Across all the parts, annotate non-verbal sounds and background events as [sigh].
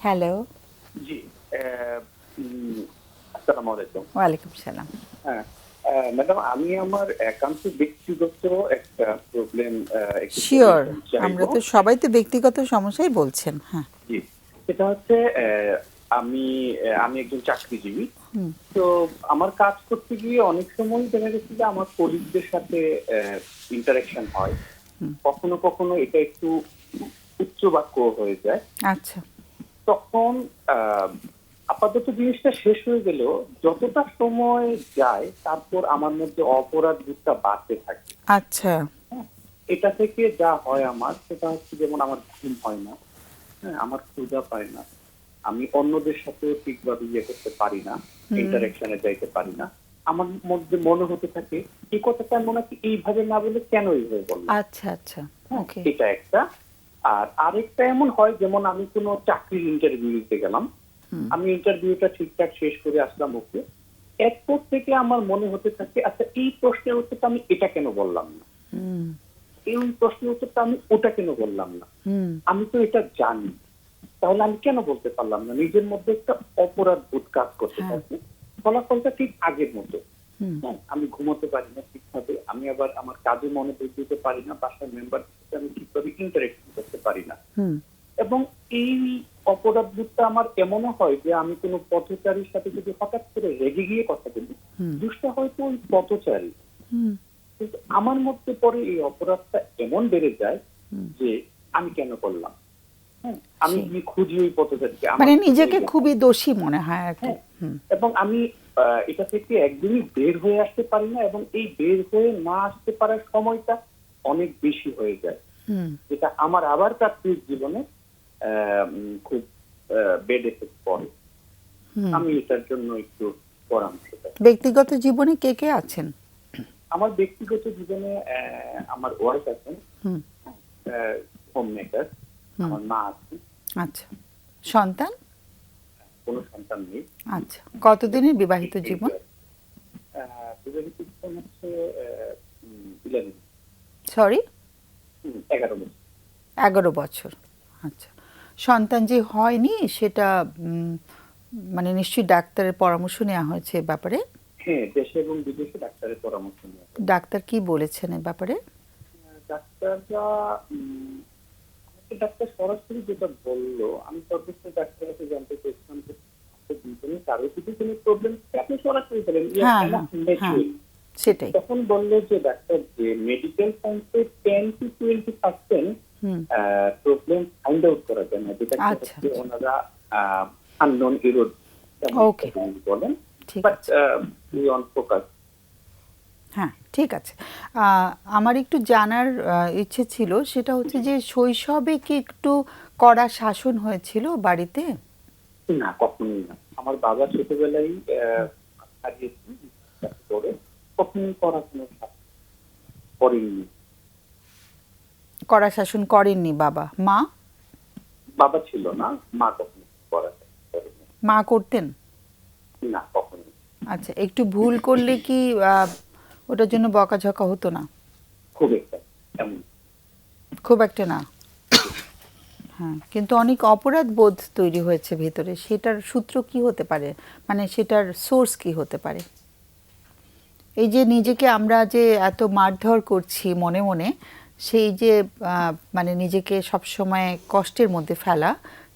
Hello. জি আসসালামু আলাইকুম। ওয়ালাইকুম সালাম। হ্যাঁ ম্যাডাম আমি আমার একান্ত ব্যক্তিগত একটা প্রবলেম শিওর আমরা তো সবাই তো ব্যক্তিগত সমস্যাই বলছেন হ্যাঁ। জি সেটা হচ্ছে আমি আমি একজন চাকরিজীবী। তো আমার কাজ করতে গিয়ে অনেক সময় দেখা গেছে যে আমার কলিগদের সাথে ইন্টারাকশন হয়। কখনো কখনো এটা একটু উচ্চ বাক্য হয়ে যায়। আচ্ছা। তখন আপাতত জিনিসটা শেষ হয়ে গেল যতটা সময় যায় তারপর আমার মধ্যে অপরাধ বোধটা বাড়তে থাকে। আচ্ছা। এটা থেকে যা হয় আমার সেটা হচ্ছে যেমন আমার ঘুম হয় না হ্যাঁ আমার ক্ষুধা পায় না আমি অন্যদের সাথে ঠিকভাবে ইয়ে করতে পারি না ইন্টারাকশনে যাইতে পারি না। আমার মধ্যে মনে হতে থাকে এই কথাটা মনে হচ্ছে এইভাবে না বলে কেন এইভাবে বললাম আচ্ছা আচ্ছা এটা একটা। আর আরেকটা এমন হয় যেমন আমি কোনো চাকরির ইন্টারভিউ দিতে গেলাম। আমি ইন্টারভিউটা ঠিকঠাক শেষ করে আসলাম ওকে। এরপর থেকে আমার মনে হতে থাকে আচ্ছা এই প্রশ্নের উত্তরটা আমি এটা কেন বললাম না? হুম। এই প্রশ্নের উত্তরটা আমি ওটা কেন বললাম না? আমি তো এটা জানি। তাহলে আমি কেন বলতে পারলাম না? নিজের মধ্যে একটা অপরাধ বোধ কাজ করতে হ্যাঁ। থাকে। ফলাফলটা ঠিক আগের মতো। হ্যাঁ, আমি ঘুমোতে পারি না ঠিকভাবে। আমি আবার আমার কাজে মনে দিতে পারি না বাসার মেম্বার সাথে আমি ঠিকভাবে ইন্টারেকশন করতে পারি না। এবং এই অপরাধ বোধটা আমার এমনও হয় যে আমি কোনো পথচারীর সাথে যদি হঠাৎ করে রেগে গিয়ে কথা বলি দুষ্টা হয়তো ওই পথচারী। কিন্তু আমার মধ্যে পরে এই অপরাধটা এমন বেড়ে যায় যে আমি কেন করলাম? হ্যাঁ আমি। খুঁজি ওই পথচারীকে? মানে নিজেকে খুবই দোষী মনে হয় হ্যাঁ। এবং আমি এটা থেকে একদমই বের হয়ে আসতে পারি না এবং এই বের হয়ে না আসতে পারার সময়টা অনেক বেশি হয়ে যায়। এটা আমার আবার চাকরির জীবনে খুব বেড এফেক্ট পড়ে। আমি এটার জন্য একটু পরামর্শ ব্যক্তিগত জীবনে কে কে আছেন? আমার ব্যক্তিগত জীবনে আমার ওয়াইফ আছেন। হুম। হোম। মেকার আমার মা আছে আচ্ছা। সন্তান? কোনো সন্তান নেই। আচ্ছা কতদিনের বিবাহিত জীবন? বিবাহিত জীবন হচ্ছে সরি এগারো বছর। এগারো বছর। আচ্ছা সন্তান যে হয়নি সেটা মানে নিশ্চয়ই ডাক্তারের পরামর্শ নেওয়া হয়েছে ব্যাপারে? হ্যাঁ দেশে এবং বিদেশে ডাক্তারের পরামর্শ নিয়ে ডাক্তার কি বলেছেন এ ব্যাপারে? ডাক্তাররা ডাক্তার সরাসরি যেটা বলল আমি সর্বোচ্চ ডাক্তারের কাছে জানতে চেয়েছিলাম যে কারও যদি কোনো প্রবলেম আপনি সরাসরি বলেন "ইয়ে, হ্যাঁ, হ্যাঁ, mature." সেটাই তখন বলল যে ডাক্তার যে মেডিকেল সায়েন্সে ten to twenty percent hmm problem find out করা যায় না যেটা। ওনারা আননোন. বলেন ঠিক বাট আছে অন ফোকাস হ্যাঁ। ঠিক আছে। আহ, আমার একটু জানার ইচ্ছে ছিল সেটা হচ্ছে যে শৈশবে কি একটু কড়া শাসন হয়েছিল বাড়িতে? না কখনোই না। আমার বাবা ছোটবেলায় হারিয়েছেন করে কখনোই পড়াশোনা করেননি। কড়া শাসন করেননি বাবা। মা? বাবা ছিল না মা কখনো মা করতেন? না কখনো আচ্ছা একটু ভুল করলে কি ওটার জন্য বকাঝকা হতো না। খুব একটা খুব একটা না। হ্যাঁ কিন্তু অনেক অপরাধ বোধ তৈরি হয়েছে ভেতরে। সেটার সূত্র কি হতে পারে? মানে সেটার সোর্স কি হতে পারে? এই যে নিজেকে আমরা যে এত মারধর করছি মনে মনে সেই যে মানে নিজেকে সবসময় কষ্টের মধ্যে ফেলা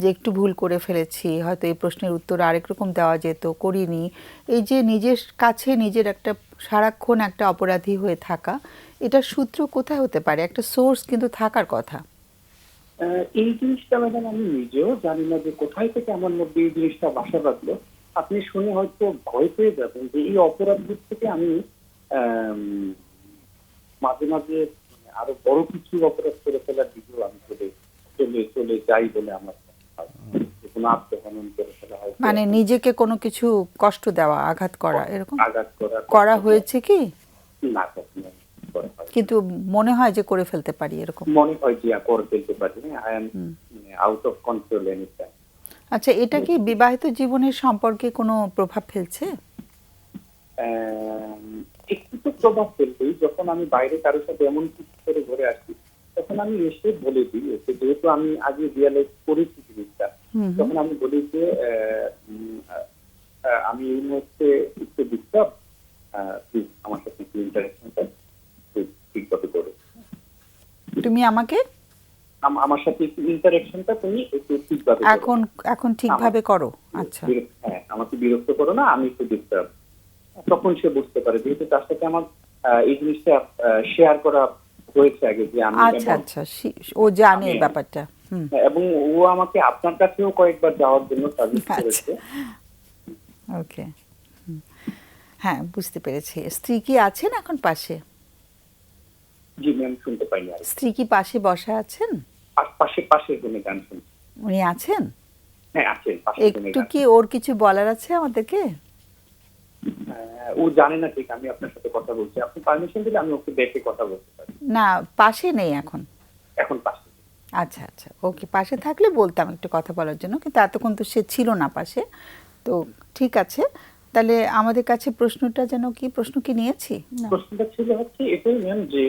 যে একটু ভুল করে ফেলেছি, হয়তো এই প্রশ্নের উত্তর আরেক রকম দেওয়া যেত, করিনি। এই যে নিজের কাছে নিজের একটা সারাক্ষণ একটা অপরাধী হয়ে থাকা, এটা সূত্র কোথায় হতে পারে? একটা সোর্স কিন্তু থাকার কথা। এই জিনিসটা ম্যাডাম আমি নিজেও জানি না যে কোথায় থেকে আমার মধ্যে এই জিনিসটা বাসা বাঁধলো। আপনি শুনে হয়তো ভয় পেয়ে যাবেন যে এই অপরাধ থেকে আমি, মাঝে মাঝে আরও বড় কিছু অপরাধ করে ফেলার দিকেও আমি চলে চলে চলে যাই বলে আমার মনে নিজেকে কোনো কিছু কষ্ট দেওয়া আঘাত করা এরকম? করা হয়েছে কি? না কিন্তু মনে হয় যে করে ফেলতে পারি এরকম? মনে হয় যে করে ফেলতে পারি। I am out of control any time আচ্ছা এটা কি বিবাহিত জীবনের সম্পর্কে কোনো প্রভাব ফেলছে? একটু তো প্রভাব ফেলবেই। যখন আমি বাইরে কারোর সাথে এমন কিছু করে ঘুরে আসি তখন আমি এসে বলে দিই। ওকে যেহেতু আমি আগে রিয়ালাইজ করেছি তখন আমি বলি যে আমি এই মুহূর্তে একটু ডিস্টার্ব প্লিজ আমার সাথে একটু ইন্টারাকশনটা ঠিকভাবে করো। তুমি আমাকে? আমার সাথে একটু ইন্টারাকশনটা তুমি একটু ঠিকভাবে। এখন এখন ঠিকভাবে করো আচ্ছা। হ্যাঁ আমাকে বিরক্ত করো না আমি একটু ডিস্টার্ব তখন সে বুঝতে পারে যেহেতু তার সাথে আমার এই জিনিসটা শেয়ার করা হয়েছে আগে যে আমি আচ্ছা আচ্ছা ও জানে আমি- ব্যাপারটা। এবং ও আমাকে আপনার কাছেও কয়েকবার যাওয়ার জন্য সাজেস্ট আচ্ছা। করেছে। ওকে। হ্যাঁ বুঝতে পেরেছি। স্ত্রী কি আছেন এখন পাশে? জি ম্যাম শুনতে পাইনি স্ত্রী কি পাশে বসা আছেন? পাশ- পাশে পাশের গান শুনছি উনি আছেন? হ্যাঁ আছেন রুমে একটু কি ওর কিছু বলার আছে আমাদেরকে? আহ, ও জানে না ঠিক আমি আপনার সাথে কথা বলছি। আপনি পারমিশন দিলে আমি ওকে দেখে কথা বলতে পারি। না পাশে নেই এখন। এখন পাশে। আচ্ছা আচ্ছা। ওকে পাশে থাকলে বলতাম একটু কথা বলার জন্য কিন্তু এতক্ষণ তো সে ছিল না পাশে। তো ঠিক আছে। তাহলে আমাদের কাছে প্রশ্নটা যেন কি? প্রশ্ন কি নিয়েছি? প্রশ্নটা ছিল হচ্ছে এটাই ম্যাম যে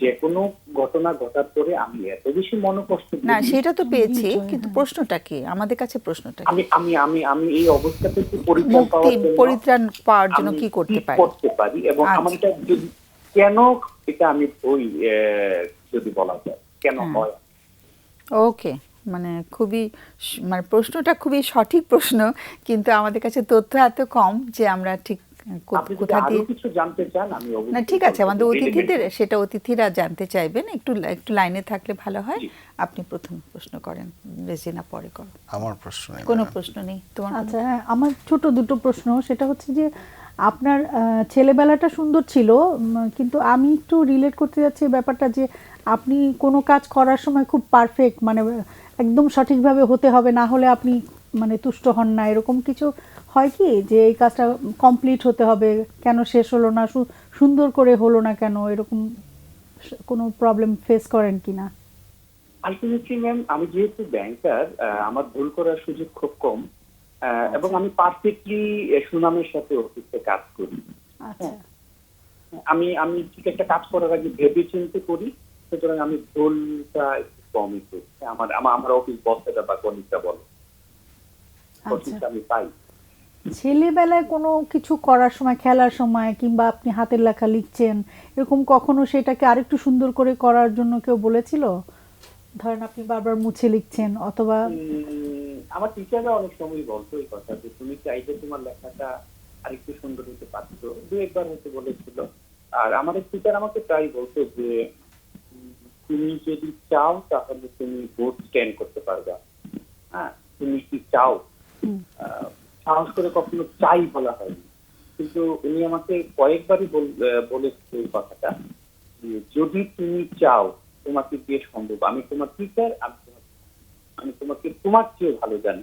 যে কোনো ঘটনা ঘটার পরে আমি এত বেশি মনোকষ্ট না সেটা তো পেয়েছি কিন্তু। প্রশ্নটা কি? আমাদের কাছে প্রশ্নটা আমি আমি আমি আমি এই অবস্থা থেকে পরিত্রাণ পাওয়ার জন্য পরিত্রাণ পাওয়ার জন্য কি করতে পারি? করতে পারি এবং আচ্ছা। আমার এটা যদি কেন এটা আমি ওই যদি বলা যায়? কেন হ্যাঁ। ওকে মানে খুবই মানে প্রশ্নটা খুবই সঠিক প্রশ্ন কিন্তু আমাদের কাছে তথ্য এত কম যে আমরা ঠিক কোথা দিয়ে কিছু জানতে চান আমি না ঠিক আছে আমাদের অতিথিদের সেটা অতিথিরা জানতে চাইবেন একটু একটু লাইনে থাকলে ভালো হয়। আপনি প্রথম প্রশ্ন করেন রেজিনা পরে করো। আমার প্রশ্ন নেই কোনো প্রশ্ন নেই তোমার আচ্ছা হ্যাঁ আমার ছোট দুটো প্রশ্ন সেটা হচ্ছে যে আপনার আহ, ছেলেবেলাটা সুন্দর ছিল উম, কিন্তু আমি একটু রিলেট করতে যাচ্ছি ব্যাপারটা যে আপনি কোনো কাজ করার সময় খুব পারফেক্ট মানে একদম সঠিকভাবে হতে হবে না হলে আপনি মানে তুষ্ট হন না। এরকম কিছু হয় কি? যে এই কাজটা কমপ্লিট হতে হবে কেন শেষ হলো না সুন্দর করে হলো না কেন? এরকম কোনো প্রবলেম ফেস করেন কি না? আলটিমেটলি ম্যাম আমি যেহেতু ব্যাংকার আমার ভুল করার সুযোগ খুব কম এবং আমি পারফেক্টলি সুনামের সাথে অফিসে কাজ করি। আচ্ছা। আমি আমি ঠিক একটা কাজ করার আগে ভেবে চিন্তে করি সুতরাং আমি ভুলটা একটু কমই করি আমার আমার আমার অফিস বসেরা বা কলিগরা বলে। আচ্ছা। আমি পাই। ছেলেবেলায় কোনো কিছু করার সময় খেলার সময় কিংবা আপনি হাতের লেখা লিখছেন এরকম কখনো সেটাকে আরেকটু সুন্দর করে করার জন্য কেউ বলেছিল? ধরেন আপনি বারবার মুছে লিখছেন অথবা আমার টিচাররা অনেক সময় বলতো এই কথা যে তুমি চাইলে তোমার লেখাটা আরেকটু সুন্দর হতে পারতো। দু একবার হয়তো বলেছিল। আর আমার এক টিচার আমাকে প্রায় বলতো যে যদি চাও তাহলে তুমি বোর্ড স্ট্যান্ড করতে পারবে। হ্যাঁ তুমি কি চাও? সাহস করে কখনো চাই বলা হয়নি। কিন্তু উনি আমাকে কয়েকবারই বল- বলেছে এই কথাটা যদি তুমি চাও তোমাকে দিয়ে সম্ভব। আমি তোমার টিচার আমি তোমার আমি তোমাকে তোমার চেয়ে ভালো জানি।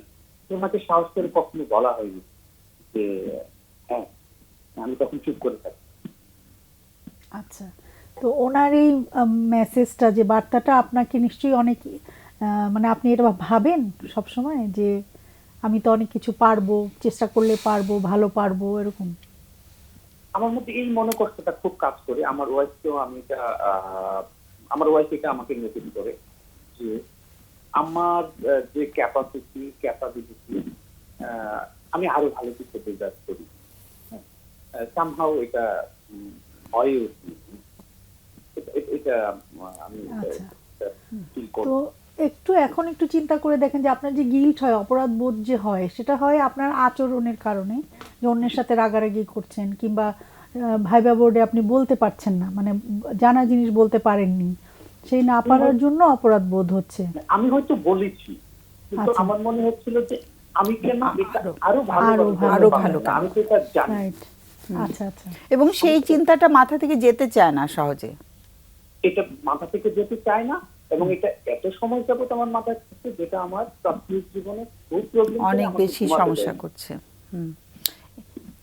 তোমাকে সাহস করে কখনো বলা হয়নি যে হ্যাঁ আমি তখন চুপ করে থাকি আচ্ছা। তো ওনার এই মেসেজটা যে বার্তাটা আপনাকে নিশ্চয়ই অনেক মানে আপনি এটা ভাবেন সব সময় যে আমি তো অনেক কিছু পারব চেষ্টা করলে পারব ভালো পারব এরকম? আমার মধ্যে এই মনোকষ্টটা খুব কাজ করে। আমার ওয়াইফকেও আমি এটা আমার ওয়াইফ এটা আমাকে নোটিস করে যে আমার যে ক্যাপাসিটি ক্যাপাবিলিটি আমি আরও ভালো কিছু ডিজার্ভ করি। সামহাও এটা উম, হয়ে এটা- আমি আচ্ছা। ফিল একটু এখন একটু চিন্তা করে দেখেন যে আপনার যে গিল্ট হয় অপরাধ বোধ যে হয় সেটা হয় আপনার আচরণের কারণে যে অন্যের সাথে রাগারাগি করছেন কিংবা ভাইবা বোর্ডে আপনি বলতে পারছেন না মানে জানা জিনিস বলতে পারেননি সেই না পারার জন্য অপরাধ বোধ হচ্ছে। আমি হয়তো বলেছি কিন্তু আচ্ছা। আমার মনে হচ্ছিল যে আমি কেন আরো- ভালো। আরও ভালো। আমি তো এটা জানি। আচ্ছা আচ্ছা। এবং সেই চিন্তাটা মাথা থেকে যেতে চায় না সহজে। এটা মাথা থেকে যেতে চায় না এবং এটা এত সময় যাবত আমার মাথায় থাকছে যেটা আমার প্রাথমিক জীবনে খুব প্রবলেম অনেক বেশি সমস্যা করছে।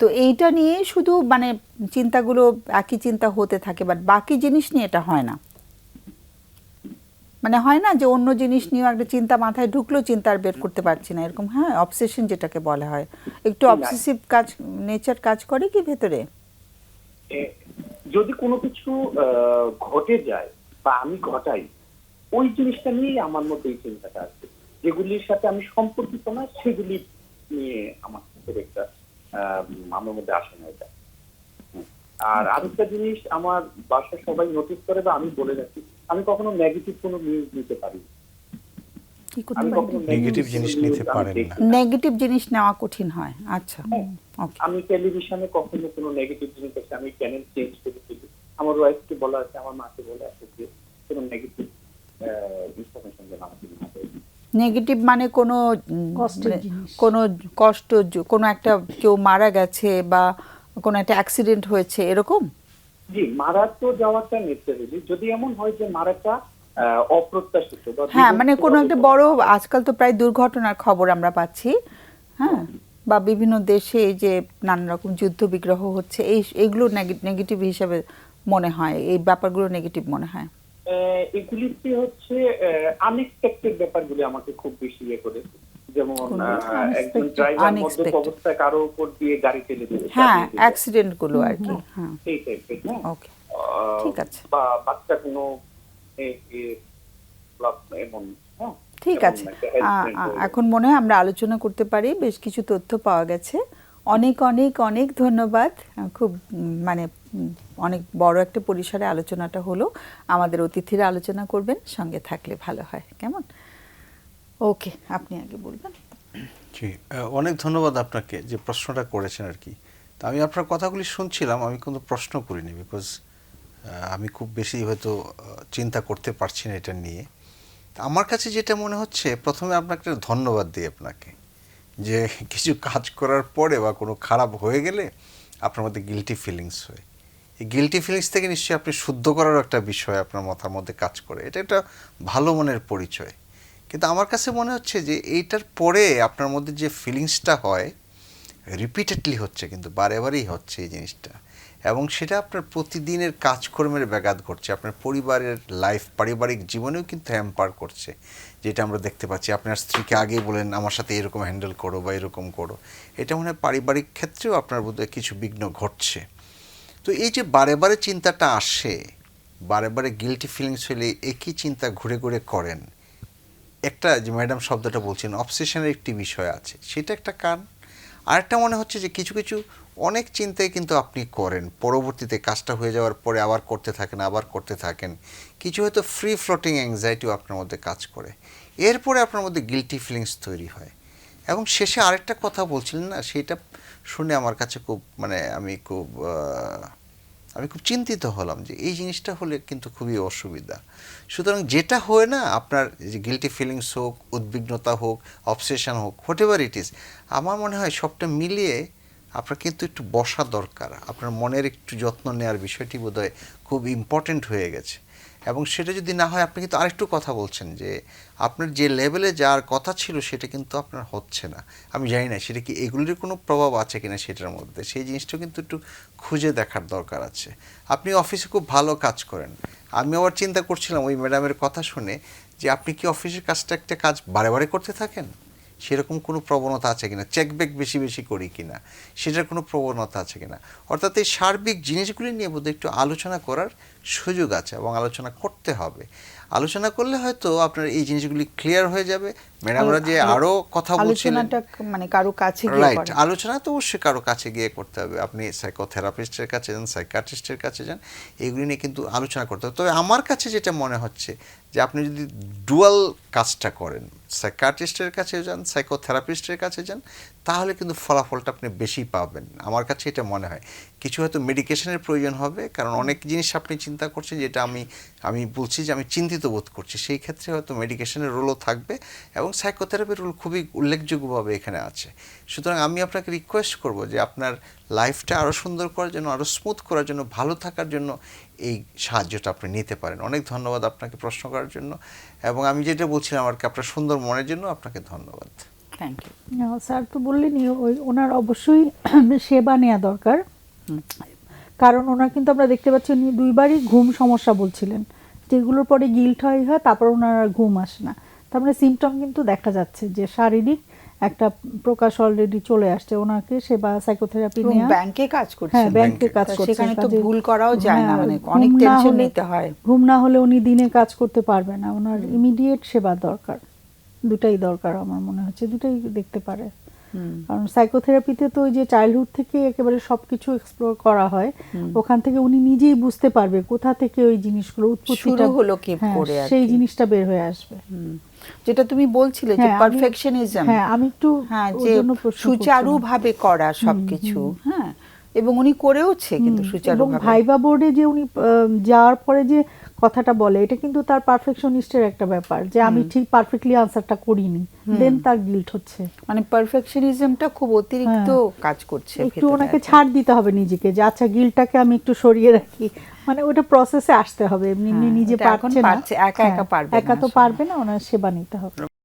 তো এইটা নিয়ে শুধু মানে চিন্তাগুলো একই চিন্তা হতে থাকে বাট বাকি জিনিস নিয়ে এটা হয় না। মানে হয় না যে অন্য জিনিস নিয়েও একটা চিন্তা মাথায় ঢুকলো চিন্তা আর বের করতে পারছি না এরকম হ্যাঁ অবসেশন যেটাকে বলা হয়। একটু অবসেসিভ কাজ নেচার কাজ করে কি ভেতরে? যদি কোনো কিছু আহ, ঘটে যায় বা আমি ঘটাই ওই জিনিসটা নিয়েই আমার মধ্যে এই চিন্তাটা আছে যেগুলির সাথে আমি সম্পর্কিত না সেগুলি নিয়ে আমার খুব একটা আহ, আমার মধ্যে আসে না এটা। আর আরেকটা জিনিস আমার বাসায় সবাই নোটিস করে বা আমি বলে রাখি আমি কখনো নেগেটিভ কোনো নিউজ নিতে পারি না। কি করতে পারি? কখনো কোনো জিনিস নিতে পারেন না। নেগেটিভ জিনিস নেওয়া কঠিন হয়। আচ্ছা আমি টেলিভিশনে কখনো কোনো নেগেটিভ জিনিস দেখে আমি চ্যানেল চেঞ্জ করে দিই আমার ওয়াইফকে বলা আছে আমার মাকে বলে আছে যে কোনো নেগেটিভ ইনফরমেশন যেন আমাকে না নেগেটিভ মানে কোনো মানে জিনিস। কোনো কষ্ট কোনো একটা কেউ মারা গেছে বা কোনো একটা অ্যাক্সিডেন্ট হয়েছে এরকম? জি মারা তো যাওয়াটা নেসেসারি যদি এমন হয় যে মারাটা অপ্রত্যাশিত হ্যাঁ মানে কোনো একটা বড় আজকাল তো প্রায় দুর্ঘটনার খবর আমরা পাচ্ছি হ্যাঁ? বা বিভিন্ন দেশে এই যে নানা রকম যুদ্ধ বিগ্রহ হচ্ছে এই এইগুলো নেগেটিভ হিসাবে মনে হয় এই ব্যাপারগুলো নেগেটিভ মনে হয়। এগুলিতে হচ্ছে আনএক্সপেক্টেড ব্যাপারগুলি আমাকে খুব বেশি ইয়ে করে। যেমন একজন ড্রাইভার অবস্থায় কারও উপর দিয়ে গাড়ি হ্যাঁ অ্যাক্সিডেন্টগুলো আর কি হ্যাঁ। টাইপের হ্যাঁ? ওকে ঠিক আছে। বা বাচ্চা কোনো এমন হ্যাঁ ঠিক আছে। এখন মনে হয় আমরা আলোচনা করতে পারি বেশ কিছু তথ্য পাওয়া গেছে। অনেক অনেক অনেক ধন্যবাদ। খুব মানে অনেক বড় একটা পরিসরে আলোচনাটা হলো। আমাদের অতিথিরা আলোচনা করবেন সঙ্গে থাকলে ভালো হয়। কেমন? ওকে আপনি আগে বলবেন। জি অনেক ধন্যবাদ আপনাকে যে প্রশ্নটা করেছেন আর কি। তো আমি আপনার কথাগুলি শুনছিলাম আমি কোনো প্রশ্ন করিনি বিকজ আমি খুব বেশি হয়তো চিন্তা করতে পারছি না এটা নিয়ে। আমার কাছে যেটা মনে হচ্ছে, প্রথমে আপনাকে ধন্যবাদ দিই আপনাকে, যে [laughs] কিছু কাজ করার পরে বা কোনো খারাপ হয়ে গেলে আপনার মধ্যে গিলটি ফিলিংস হয়। এই গিলটি ফিলিংস থেকে নিশ্চয়ই আপনি শুদ্ধ করারও একটা বিষয় আপনার মাথার মধ্যে কাজ করে। এটা একটা ভালো মনের পরিচয়। কিন্তু আমার কাছে মনে হচ্ছে যে, এইটার পরে আপনার মধ্যে যে ফিলিংসটা হয় রিপিটেডলি হচ্ছে কিন্তু বারে বারেই হচ্ছে এই জিনিসটা। এবং সেটা আপনার প্রতিদিনের কাজকর্মের ব্যাঘাত ঘটছে। আপনার পরিবারের লাইফ পারিবারিক জীবনেও কিন্তু হ্যাম্পার করছে। যেটা আমরা দেখতে পাচ্ছি আপনার স্ত্রীকে আগেই বলেন, আমার সাথে এরকম হ্যান্ডেল করো বা এরকম করো। এটা মনে হয় পারিবারিক ক্ষেত্রেও আপনার বোধহয় কিছু বিঘ্ন ঘটছে। তো এই যে বারে বারে চিন্তাটা আসে, বারে বারে গিলটি ফিলিংস হলে একই চিন্তা ঘুরে ঘুরে করেন। একটা যে ম্যাডাম শব্দটা বলছেন অবসেশনের একটি বিষয় আছে। সেটা একটা কারণ। আরেকটা মনে হচ্ছে যে কিছু কিছু অনেক চিন্তাই কিন্তু আপনি করেন। পরবর্তীতে কাজটা হয়ে যাওয়ার পরে আবার করতে থাকেন, আবার করতে থাকেন। কিছু হয়তো ফ্রি ফ্লোটিং অ্যাংজাইটিও আপনার মধ্যে কাজ করে। এরপরে আপনার মধ্যে গিলটি ফিলিংস তৈরি হয়। এবং শেষে আরেকটা কথা বলছিলেন না, সেটা শুনে আমার কাছে খুব মানে আমি খুব আমি খুব চিন্তিত হলাম যে এই জিনিসটা হলে কিন্তু খুবই অসুবিধা। সুতরাং যেটা হয় না, আপনার যে গিলটি ফিলিংস হোক, উদ্বিগ্নতা হোক অবসেশন হোক হোয়াট এভার ইট ইজ আমার মনে হয় সবটা মিলিয়ে আপনার কিন্তু একটু বসা দরকার। আপনার মনের একটু যত্ন নেওয়ার বিষয়টি বোধহয় খুব ইম্পর্টেন্ট হয়ে গেছে। এবং সেটা যদি না হয়, আপনি কিন্তু আরেকটু কথা বলছেন যে, আপনার যে লেভেলে যাওয়ার কথা ছিল, সেটা কিন্তু আপনার হচ্ছে না। আমি জানি না, সেটা কি এগুলির কোনো প্রভাব আছে কিনা সেটার মধ্যে। সেই জিনিসটা কিন্তু একটু খুঁজে দেখার দরকার আছে। আপনি অফিসে খুব ভালো কাজ করেন। আমি আবার চিন্তা করছিলাম ওই ম্যাডামের কথা শুনে যে, আপনি কি অফিসের কাজটা একটা কাজ বারে বারে করতে থাকেন? সেরকম কোনো প্রবণতা আছে কিনা? চেকব্যাক বেশি বেশি করি কিনা? সেটার কোনো প্রবণতা আছে কিনা? অর্থাৎ এই সার্বিক জিনিসগুলি নিয়ে বোধহয় একটু আলোচনা করার সুযোগ আছে এবং আলোচনা করতে হবে। আলোচনা করলে হয়তো আপনার এই জিনিসগুলি ক্লিয়ার হয়ে যাবে। ম্যাডামরা যে আরও কথা বলছিলেন। আলোচনাটা মানে কারও কাছে গিয়ে রাইট আলোচনা তো অবশ্যই কারও কাছে গিয়ে করতে হবে। আপনি সাইকোথেরাপিস্টের কাছে যান সাইকাট্রিস্টের কাছে যান এগুলি নিয়ে কিন্তু আলোচনা করতে হবে। তবে আমার কাছে যেটা মনে হচ্ছে যে আপনি যদি ডুয়াল কাজটা করেন সাইকাট্রিস্টের কাছে যান সাইকোথেরাপিস্টের কাছে যান তাহলে কিন্তু ফলাফলটা আপনি বেশি পাবেন। আমার কাছে এটা মনে হয়। কিছু হয়তো মেডিকেশনের প্রয়োজন হবে কারণ অনেক জিনিস আপনি চিন্তা করছেন যেটা আমি আমি বলছি যে আমি চিন্তিত বোধ করছে। সেই ক্ষেত্রে হয়তো মেডিকেশনের রোলও থাকবে এবং সাইকোথেরাপির রোল খুবই উল্লেখযোগ্যভাবে এখানে আছে। সুতরাং আমি আপনাকে রিকোয়েস্ট করব যে আপনার লাইফটা আরও সুন্দর করার জন্য আরও স্মুথ করার জন্য ভালো থাকার জন্য এই সাহায্যটা আপনি নিতে পারেন। অনেক ধন্যবাদ আপনাকে প্রশ্ন করার জন্য এবং আমি যেটা বলছিলাম আর কি আপনার সুন্দর মনের জন্য আপনাকে ধন্যবাদ। থ্যাংক ইউ স্যার তো বললেনই ওই ওনার অবশ্যই [clears throat] সেবা নেওয়া দরকার। কারণ ওনার কিন্তু আমরা দেখতে পাচ্ছি উনি দুইবারই ঘুম সমস্যা বলছিলেন। যেগুলোর পরে গিল্ট হয় হয় তারপর ওনার আর ঘুম আসে না। তার মানে সিমটম কিন্তু দেখা যাচ্ছে যে শারীরিক একটা প্রকাশ অলরেডি চলে আসছে ওনাকে সেবা সাইকোথেরাপি নিয়ে ব্যাংকে কাজ করছেন হ্যাঁ ব্যাংকে কাজ তা করছে সেখানে তো ভুল করাও যায় না, হ্যাঁ, মানে অনেক না tension হলে- নিতে হয়। ঘুম না হলে উনি দিনে কাজ করতে পারবে না। ওনার ইমিডিয়েট সেবা দরকার। দুটাই দরকার আমার মনে হচ্ছে দুটাই দেখতে পারে। কারণ সাইকোথেরাপিতে তো ওই যে চাইল্ডহুড থেকে একেবারে সবকিছু এক্সপ্লোর করা হয় ওখান থেকে উনি নিজেই বুঝতে পারবে কোথা থেকে ওই জিনিসগুলো উৎপত্তিটা হলো কি হ্যাঁ, করে সেই জিনিসটা বের হয়ে আসবে। যেটা তুমি বলছিলে যে হ্যাঁ, পারফেকশনিজম হ্যাঁ আমি একটু হ্যাঁ যে সুচারুভাবে সুচারু ভাবে করা সবকিছু। হ্যাঁ। এবং উনি করেওছে কিন্তু সুচারু এবং ভাইবা বোর্ডে যে উনি যাওয়ার পরে যে কথাটা বলে এটা কিন্তু তার পারফেকশনিস্টের একটা ব্যাপার যে আমি ঠিক পারফেক্টলি আনসারটা করিনি। দেন তার গিল্ট হচ্ছে। মানে পারফেকশনিজমটা খুব অতিরিক্ত কাজ করছে একটু ওনাকে ছাড় দিতে হবে নিজেকে যে আচ্ছা গিলটাকে আমি একটু সরিয়ে রাখি। মানে ওটা প্রসেসে আসতে হবে। এমনি এমনি হ্যাঁ, নিজে পারছে না। একা একা হ্যাঁ, পারবে একা তো পারবে না ওনার সেবা নিতে হবে।